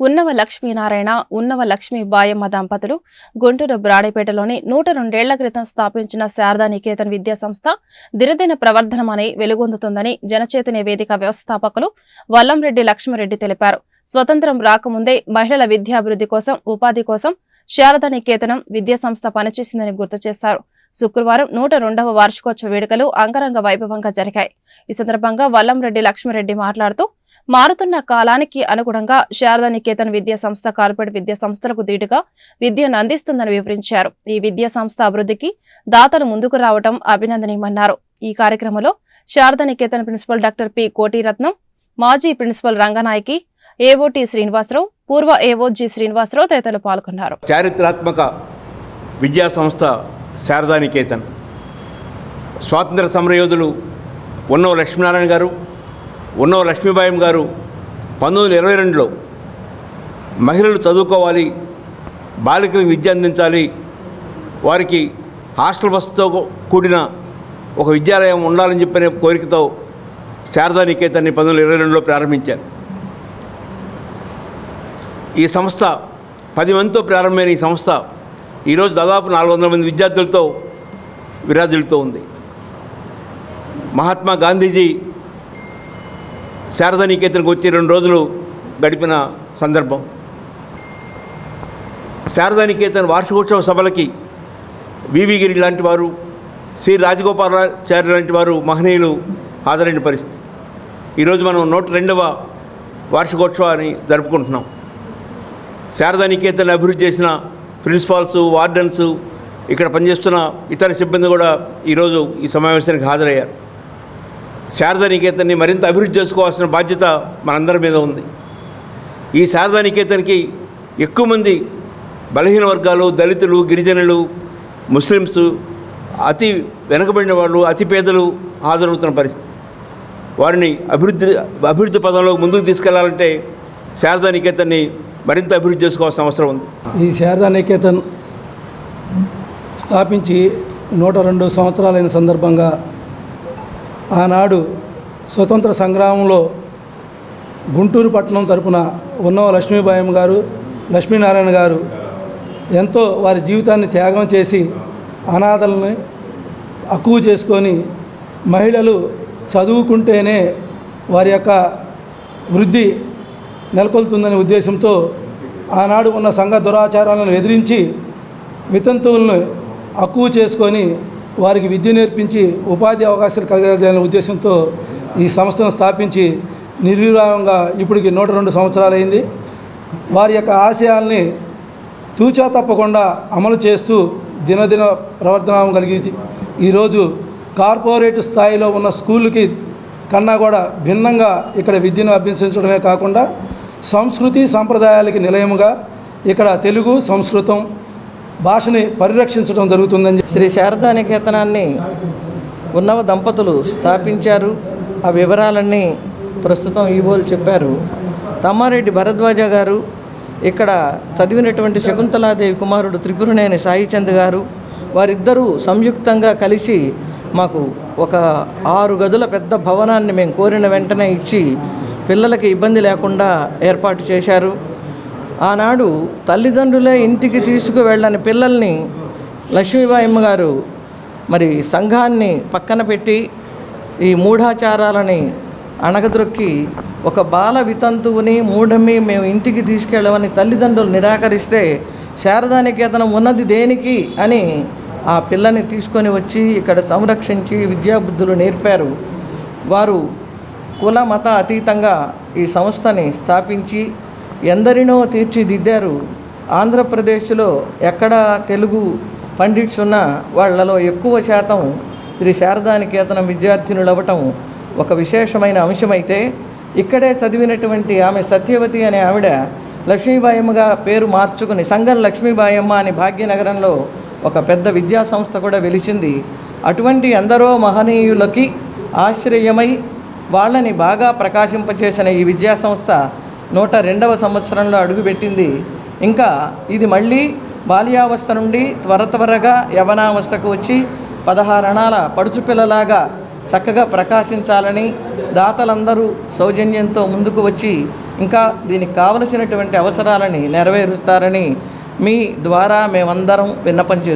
ఉన్నవ లక్ష్మీనారాయణ ఉన్నవ లక్ష్మీ బాయమ్మ దంపతులు గుంటూరు బ్రాడేపేటలోని నూట రెండేళ్ళ క్రితం స్థాపించిన శారదా నికేతన్ విద్యా సంస్థ దినదిన ప్రవర్ధనమని వెలుగొందుతుందని జనచేతన వేదిక వ్యవస్థాపకులు వల్లంరెడ్డి లక్ష్మరెడ్డి తెలిపారు. స్వతంత్రం రాకముందే మహిళల విద్యాభివృద్ధి కోసం ఉపాధి కోసం శారదా నికేతనం విద్యా సంస్థ పనిచేసిందని గుర్తు చేశారు. శుక్రవారం నూట రెండవ వార్షికోత్సవ వేడుకలు అంగరంగ వైభవంగా జరిగాయి. ఈ సందర్భంగా వల్లంరెడ్డి లక్ష్మరెడ్డి మాట్లాడుతూ మారుతున్న కాలానికి అనుగుణంగా శారదా నికేతన్ విద్యా సంస్థ కార్పొరేట్ విద్యా సంస్థలకు దీటుగా విద్యను అందిస్తుందని వివరించారు. ఈ విద్యా సంస్థ అభివృద్ధికి దాతలు ముందుకు రావడం అభినందనీయమన్నారు. ఈ కార్యక్రమంలో Sharada Niketan principal doctor P Kotiratnam మాజీ ప్రిన్సిపల్ రంగనాయకి ఏఓటి శ్రీనివాసరావు పూర్వ ఏఓ శ్రీనివాసరావు తదితరులు పాల్గొన్నారు. చారిత్రాత్మక విద్యా సంస్థ శారదా నికేతన్ స్వాతంత్ర సమరయోధులు ఉన్నవ లక్ష్మీనారాయణ గారు ఉన్నవ లక్ష్మీబాయం గారు పంతొమ్మిది వందల ఇరవై రెండులో మహిళలు చదువుకోవాలి బాలికలకు విద్య అందించాలి వారికి హాస్టల్ బస్సుతో కూడిన ఒక విద్యాలయం ఉండాలని చెప్పిన కోరికతో శారదా నికేతన్ని పంతొమ్మిది వందల ఇరవై రెండులో ప్రారంభించారు. ఈ సంస్థ పది మందితో ప్రారంభమైన ఈ సంస్థ ఈరోజు దాదాపు నాలుగు వందల మంది విద్యార్థులతో విరాజులతో ఉంది. మహాత్మా గాంధీజీ శారదా నికేతన్కి వచ్చి రెండు రోజులు గడిపిన సందర్భం. శారదా నికేతన్ వార్షికోత్సవ సభలకి వివి గిరి లాంటి వారు శ్రీ రాజగోపాలాచార్య లాంటి వారు మహనీయులు హాజరైన పరిస్థితి. ఈరోజు మనం నూట రెండవ వార్షికోత్సవాన్ని జరుపుకుంటున్నాం. శారదా నికేతన్ అభివృద్ధి చేసిన ప్రిన్సిపాల్స్ వార్డెన్స్ ఇక్కడ పనిచేస్తున్న ఇతర సిబ్బంది కూడా ఈరోజు ఈ సమావేశానికి హాజరయ్యారు. శారదానికేతన్ని మరింత అభివృద్ధి చేసుకోవాల్సిన బాధ్యత మనందరి మీద ఉంది. ఈ శారదా నికేతన్కి ఎక్కువ మంది బలహీన వర్గాలు దళితులు గిరిజనులు ముస్లిమ్స్ అతి వెనుకబడిన వాళ్ళు అతి పేదలు హాజరవుతున్న పరిస్థితి. వారిని అభివృద్ధి అభివృద్ధి పదంలో ముందుకు తీసుకెళ్ళాలంటే శారదా నికేతన్ని మరింత అభివృద్ధి చేసుకోవాల్సిన అవసరం ఉంది. ఈ శారదా నికేతన్ స్థాపించి నూట రెండు సంవత్సరాలైన సందర్భంగా ఆనాడు స్వతంత్ర సంగ్రామంలో గుంటూరు పట్టణం తరపున ఉన్నవ లక్ష్మీబాయం గారు లక్ష్మీనారాయణ గారు ఎంతో వారి జీవితాన్ని త్యాగం చేసి అనాథలను అక్కువ చేసుకొని మహిళలు చదువుకుంటేనే వారి యొక్క వృద్ధి నెలకొల్తుందనే ఉద్దేశంతో ఆనాడు ఉన్న సంఘ దురాచారాలను ఎదిరించి వితంతువులను అక్కువ చేసుకొని వారికి విద్య నేర్పించి ఉపాధి అవకాశాలు కలగాలనే ఉద్దేశంతో ఈ సంస్థను స్థాపించి నిర్విరామంగా ఇప్పటికి నూట రెండు సంవత్సరాలైంది. వారి యొక్క ఆశయాల్ని తూచా తప్పకుండా అమలు చేస్తూ దినదిన ప్రవర్తన కలిగింది. ఈరోజు కార్పొరేట్ స్థాయిలో ఉన్న స్కూళ్ళకి కన్నా కూడా భిన్నంగా ఇక్కడ విద్యను అభ్యసించడమే కాకుండా సంస్కృతి సాంప్రదాయాలకి నిలయముగా ఇక్కడ తెలుగు సంస్కృతం భాషని పరిరక్షించడం జరుగుతుందని శ్రీ శారదా నికేతనాన్ని ఉన్నవ దంపతులు స్థాపించారు. ఆ వివరాలన్నీ ప్రస్తుతం ఈవోలు చెప్పారు. తమ్మారెడ్డి భరద్వాజ గారు ఇక్కడ చదివినటువంటి శకుంతలాదేవి కుమారుడు త్రిపురనేని సాయిచంద్ గారు వారిద్దరూ సంయుక్తంగా కలిసి మాకు ఒక ఆరు గదుల పెద్ద భవనాన్ని మేము కోరిన వెంటనే ఇచ్చి పిల్లలకి ఇబ్బంది లేకుండా ఏర్పాటు చేశారు. ఆనాడు తల్లిదండ్రులే ఇంటికి తీసుకువెళ్ళని పిల్లల్ని లక్ష్మీబాయి గారు మరి సంఘాన్ని పక్కన పెట్టి ఈ మూఢాచారాలని అణగద్రొక్కి ఒక బాల వితంతువుని మూఢమి మేము ఇంటికి తీసుకెళ్ళమని తల్లిదండ్రులు నిరాకరిస్తే శారదానికేతనం ఉన్నది దేనికి అని ఆ పిల్లని తీసుకొని వచ్చి ఇక్కడ సంరక్షించి విద్యాబుద్ధులు నేర్పారు. వారు కుల మత అతీతంగా ఈ సంస్థని స్థాపించి ఎందరినో తీర్చిదిద్దారు. ఆంధ్రప్రదేశ్లో ఎక్కడ తెలుగు పండిట్స్ ఉన్నా వాళ్ళలో ఎక్కువ శాతం శ్రీ శారదానికేతనం విద్యార్థినులు అవ్వటం ఒక విశేషమైన అంశమైతే ఇక్కడే చదివినటువంటి ఆమె సత్యవతి అనే ఆవిడ లక్ష్మీబాయమ్మగా పేరు మార్చుకుని సంఘం లక్ష్మీబాయమ్మ అని భాగ్యనగరంలో ఒక పెద్ద విద్యా సంస్థ కూడా వెలిచింది. అటువంటి ఎందరో మహనీయులకి ఆశ్రయమై వాళ్ళని బాగా ప్రకాశింపచేసిన ఈ విద్యా సంస్థ నూట రెండవ సంవత్సరంలో అడుగుపెట్టింది. ఇంకా ఇది మళ్ళీ బాల్యావస్థ నుండి త్వర త్వరగా యవనావస్థకు వచ్చి పదహారణాల పడుచు పిల్లలాగా చక్కగా ప్రకాశించాలని దాతలందరూ సౌజన్యంతో ముందుకు వచ్చి ఇంకా దీనికి కావలసినటువంటి అవసరాలని నెరవేరుస్తారని మీ ద్వారా మేమందరం విన్నపం చేసుకుంటాం